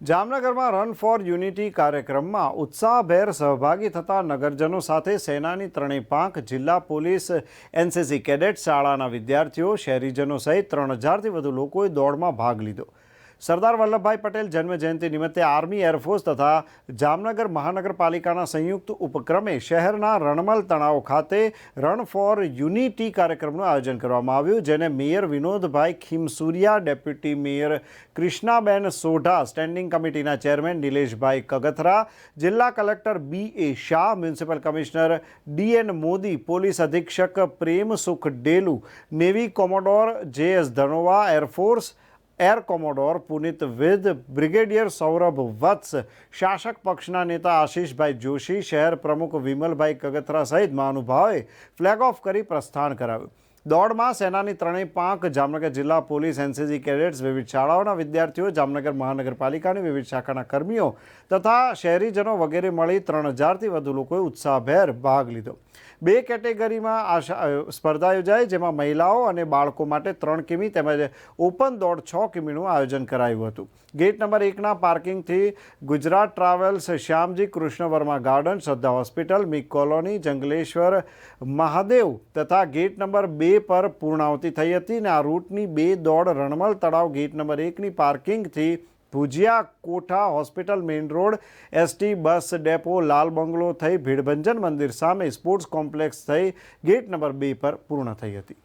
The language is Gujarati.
જામનગરમાં રન ફોર યુનિટી કાર્યક્રમમાં ઉત્સાહભેર સહભાગી થતા નગરજનો સાથે સેનાની ત્રણેય પાંખ, જિલ્લા પોલીસ, એનસીસી કેડેટ, શાળાના વિદ્યાર્થીઓ, શહેરીજનો સહિત ત્રણ હજારથી વધુ લોકોએ દોડમાં ભાગ લીધો. સરદાર વલ્લભભાઈ પટેલ જન્મજયંતિ નિમિત્તે આર્મી એરફોર્સ તથા જામનગર મહાનગરપાલિકાના સંયુક્ત ઉપક્રમે શહેરના રણમલ તળાવ ખાતે રન ફોર યુનિટી કાર્યક્રમનું આયોજન કરવામાં આવ્યું, જેને mayor Vinodbhai Khimsuriya, deputy mayor Krishnaben Sodha, standing કમિટીના ચેરમેન નિલેશભાઈ કગથરા, જિલ્લા collector B A Shah, municipal commissioner D N Modi, police અધિક્ષક Premsukh Delu, navy commodore J S Dhanoa, air force air commodore Punit Vidh brigadier Saurabh Vats, શાસક પક્ષના નેતા આશીષભાઈ જોશી, શહેર પ્રમુખ વિમલભાઈ કગથરા સહિત મહાનુભાવોએ ફ્લેગ ઓફ કરી પ્રસ્થાન કરાવ્યું. દોડમાં સેનાની ત્રણેય પાંખ, જામનગર જિલ્લા પોલીસ એનસીસી કેડેટ્સ, વિવિધ શાળાઓના વિદ્યાર્થીઓ, જામનગર મહાનગરપાલિકાની વિવિધ શાખાના કર્મીઓ તથા શહેરીજનો વગેરે મળી ત્રણ હજારથી વધુ લોકોએ ઉત્સાહભેર ભાગ લીધો. બે કેટેગરીમાં આ સ્પર્ધા યોજાઈ જેમાં મહિલાઓ અને બાળકો માટે ત્રણ કિમી તેમજ ઓપન દોડ છ કિમીનું આયોજન કરાયું હતું. ગેટ નંબર એકના પાર્કિંગથી Gujarat travels Shyamji Krishna Varma garden, Shraddha hospital, meek colony, Jangleshwar, Mahadev તથા ગેટ નંબર બે પર પૂર્ણાવતી થઈ હતી અને આ રૂટની બે દોડ રણમલ તળાવ ગેટ નંબર એકની પાર્કિંગથી Bhujiya Kotha hospital main road, ST bus depot, Lal bungalow થઈ ભીડભંજન મંદિર સામે સ્પોર્ટ્સ કોમ્પ્લેક્સ થઈ ગેટ નંબર બે પર પૂર્ણ થઈ હતી.